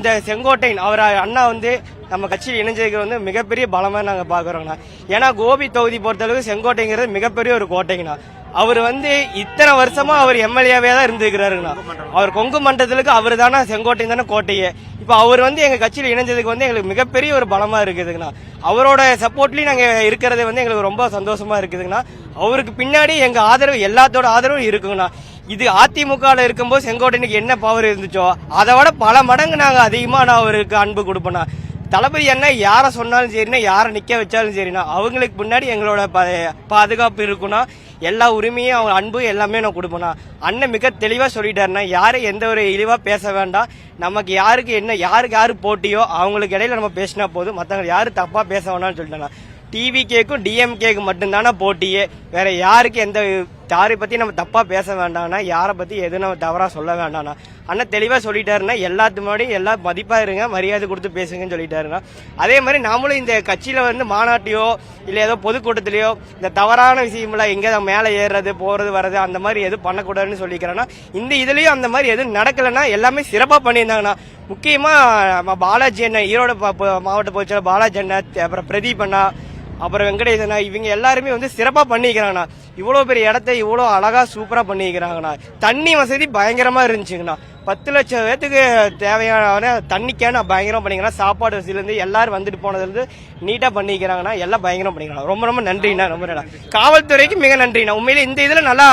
இந்த செங்கோட்டையன் அவர் அண்ணா வந்து நம்ம கட்சியில் இணைஞ்சதுக்கு வந்து மிகப்பெரிய பலமாக நாங்கள் பார்க்குறோங்கண்ணா. ஏன்னா கோபி தொகுதி பொறுத்தளவுக்கு செங்கோட்டைங்கிறது மிகப்பெரிய ஒரு கோட்டைங்கண்ணா. அவர் வந்து இத்தனை வருஷமா அவர் எம்எல்ஏவே தான் இருந்துக்கிறாருங்கண்ணா அவர் கொங்கு மண்டலத்துக்கு அவர் தானே செங்கோட்டை தானே கோட்டையே. இப்போ அவர் வந்து எங்கள் கட்சியில் இணைஞ்சதுக்கு வந்து எங்களுக்கு மிகப்பெரிய ஒரு பலமாக இருக்குதுங்கண்ணா. அவரோட சப்போர்ட்லேயும் நாங்கள் இருக்கிறது வந்து எங்களுக்கு ரொம்ப சந்தோஷமா இருக்குதுங்கண்ணா. அவருக்கு பின்னாடி எங்கள் ஆதரவு எல்லாத்தோட ஆதரவும் இருக்குங்கண்ணா. இது அதிமுகவில் இருக்கும்போது செங்கோட்டையனுக்கு என்ன பவர் இருந்துச்சோ அதை விட பல மடங்கு நாங்கள் அதிகமாக நான் அவருக்கு அன்பு கொடுப்பேண்ணா தளபதி என்ன யாரை சொன்னாலும் சரிண்ணா யாரை நிற்க வச்சாலும் சரிண்ணா அவங்களுக்கு முன்னாடி எங்களோட ப- பாதுகாப்பு இருக்குன்னா எல்லா உரிமையும் அவங்க அன்பு எல்லாமே நான் கொடுப்பேண்ணா அண்ணன் மிக தெளிவாக சொல்லிட்டாருண்ணா யாரும் எந்த ஒரு இழிவாக பேச வேண்டாம். நமக்கு யாருக்கு என்ன யாருக்கு யார் போட்டியோ அவங்களுக்கு இடையில நம்ம பேசினா போதும். மற்றவங்க யார் தப்பாக பேச வேணாம்னு சொல்லிட்டேண்ணா டிவிகேக்கும் டிஎம்கேக்கும் மட்டும்தானே போட்டியே வேற யாருக்கு எந்த யாரை பத்தி நம்ம தப்பா பேச வேண்டாம்னா யாரை பத்தி எதுவும் நம்ம தவறா சொல்ல வேண்டாம்னா. அண்ணா தெளிவா சொல்லிட்டாருன்னா எல்லாத்து முன்னாடி எல்லாம் மதிப்பா இருங்க மரியாதை கொடுத்து பேசுங்கன்னு சொல்லிட்டாருன்னா. அதே மாதிரி நாமளும் இந்த கட்சியில வந்து மாநாட்டையோ இல்ல ஏதோ பொதுக்கூட்டத்திலயோ இந்த தவறான விஷயம்ல எங்க மேல ஏறுறது போறது வர்றது அந்த மாதிரி எதுவும் பண்ணக்கூடாதுன்னு சொல்லிக்கிறேன்னா இந்த இதுலயும் அந்த மாதிரி எதுவும் நடக்கலைன்னா எல்லாமே சிறப்பா பண்ணியிருந்தாங்கண்ணா. முக்கியமா நம்ம பாலாஜி அண்ணன் ஈரோடு ப- மாவட்ட பொதுச்செயலர் பாலாஜி அண்ணன் அப்புறம் பிரதீப் அண்ணா அப்புறம் வெங்கடேசனா இவங்க எல்லாருமே வந்து சிறப்பா பண்ணிக்கிறாங்கண்ணா. இவ்வளோ பெரிய இடத்த இவ்வளவு அழகா சூப்பராக பண்ணிக்கிறாங்கண்ணா தண்ணி வசதி பயங்கரமா இருந்துச்சுங்கண்ணா. பத்து லட்சம் பேத்துக்கு தேவையான தண்ணிக்கான பயங்கரம் பண்ணிக்கலாம் சாப்பாடு வசதியிலேருந்து எல்லாரும் வந்துட்டு போனதுலேருந்து நீட்டாக பண்ணிக்கிறாங்கன்னா எல்லாம் பயங்கரம் பண்ணிக்கிறாங்க. ரொம்ப ரொம்ப நன்றிண்ணா ரொம்ப நல்லா. காவல்துறைக்கு மிக நன்றிண்ணா. உண்மையிலே இந்த இதில் நல்லா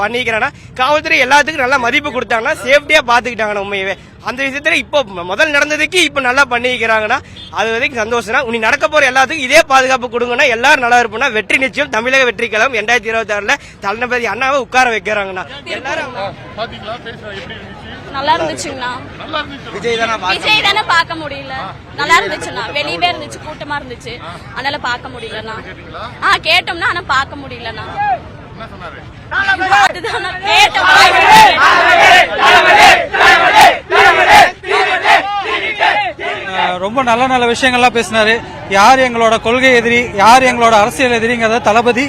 பண்ணிக்கிறேன்னா காவல்துறை எல்லாத்துக்கும் நல்லா மதிப்பு கொடுத்தாங்கன்னா சேஃப்டியாக பார்த்துக்கிட்டாங்கண்ணா உண்மையவே. அந்த விஷயத்தில் இப்போ முதல் நடந்ததுக்கு இப்போ நல்லா பண்ணிக்கிறாங்கன்னா அது வரைக்கும் சந்தோஷம் உனி நடக்க போகிற எல்லாத்துக்கும் இதே பாதுகாப்பு கொடுங்கன்னா எல்லாரும் நல்லா இருப்போம்னா வெற்றி நிச்சயம். தமிழக வெற்றி கழகம் ரெண்டாயிரத்தி இருபத்தி ஆறுல தளபதி அண்ணாவை உட்கார வைக்கிறாங்கண்ணா. எல்லாரும் நல்லா இருந்துச்சுங்கண்ணா. நல்லா இருந்துச்சு விஜய் தானே விஜய் தானே பார்க்க முடியல. நல்லா இருந்துச்சுண்ணா. வெளியவே இருந்துச்சு கூட்டமா இருந்துச்சு. அதனால பார்க்க முடியலண்ணா. ஆ கேட்டோம்னா ஆனா பார்க்க முடியலண்ணா. அதுதான் ரொம்ப நல்ல நல்ல விஷயங்கள்லாம் பேசினாரு. யார் எங்களோட கொள்கை எதிரி யார் எங்களோட அரசியல் எதிரிங்கிறத தளபதி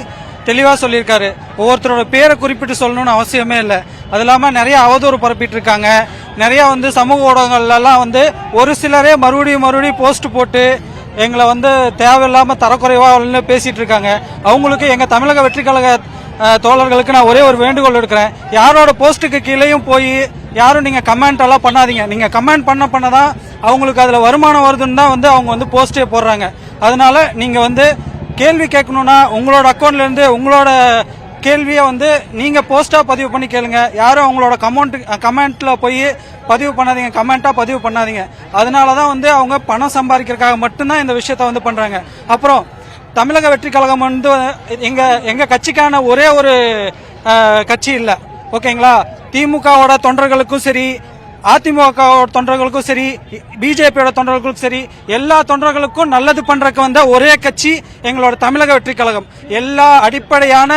தெளிவாக சொல்லியிருக்காரு. ஒவ்வொருத்தரோட பேரை குறிப்பிட்டு சொல்லணும்னு அவசியமே இல்லை. அது இல்லாமல் நிறைய அவதூறு பரப்பிட்டு இருக்காங்க நிறைய வந்து சமூக ஊடகங்கள்லாம் வந்து ஒரு சிலரே மறுபடியும் மறுபடியும் போஸ்ட் போட்டு எங்களை வந்து தேவையில்லாமல் தரக்குறைவாக வந்து பேசிட்டு இருக்காங்க அவங்களுக்கு எங்கள் தமிழக வெற்றி கழக தோழர்களுக்கு நான் ஒரே ஒரு வேண்டுகோள் எடுக்கிறேன் யாரோட போஸ்ட்டுக்கு கீழேயும் போய் யாரும் நீங்கள் கமெண்ட் எல்லாம் பண்ணாதீங்க. நீங்கள் கமெண்ட் பண்ண பண்ணதான் அவங்களுக்கு அதில் வருமானம் வருதுன்னு தான் வந்து அவங்க வந்து போஸ்ட்டே போடுறாங்க. அதனால நீங்கள் வந்து கேள்வி கேட்கணும்னா உங்களோட அக்கௌண்ட்லேருந்து உங்களோட கேள்வியை வந்து நீங்கள் போஸ்ட்டாக பதிவு பண்ணி கேளுங்க. யாரும் உங்களோட கமெண்ட் கமெண்ட்டில் போய் பதிவு பண்ணாதீங்க. கமெண்ட்டாக பதிவு பண்ணாதீங்க. அதனால தான் வந்து அவங்க பணம் சம்பாதிக்கிறதுக்காக மட்டும்தான் இந்த விஷயத்த வந்து பண்ணுறாங்க அப்புறம் தமிழக வெற்றி கழகம் வந்து எங்கள் எங்கள் கட்சிக்கான ஒரே ஒரு கட்சி இல்லை. ஓகேங்களா திமுகவோட தொண்டர்களுக்கும் சரி அதிமுக தொண்டர்களுக்கும் சரி பிஜேபியோட தொண்டர்களுக்கும் சரி எல்லா தொண்டர்களுக்கும் நல்லது பண்றதுக்கு வந்த ஒரே கட்சி எங்களோட தமிழக வெற்றி கழகம். எல்லா அடிப்படையான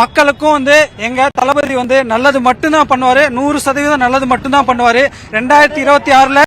மக்களுக்கும் வந்து எங்க தளபதி வந்து நல்லது மட்டும்தான் பண்ணுவாரு. நூறு சதவீதம் நல்லது மட்டும்தான் பண்ணுவாரு. ரெண்டாயிரத்தி இருபத்தி ஆறுல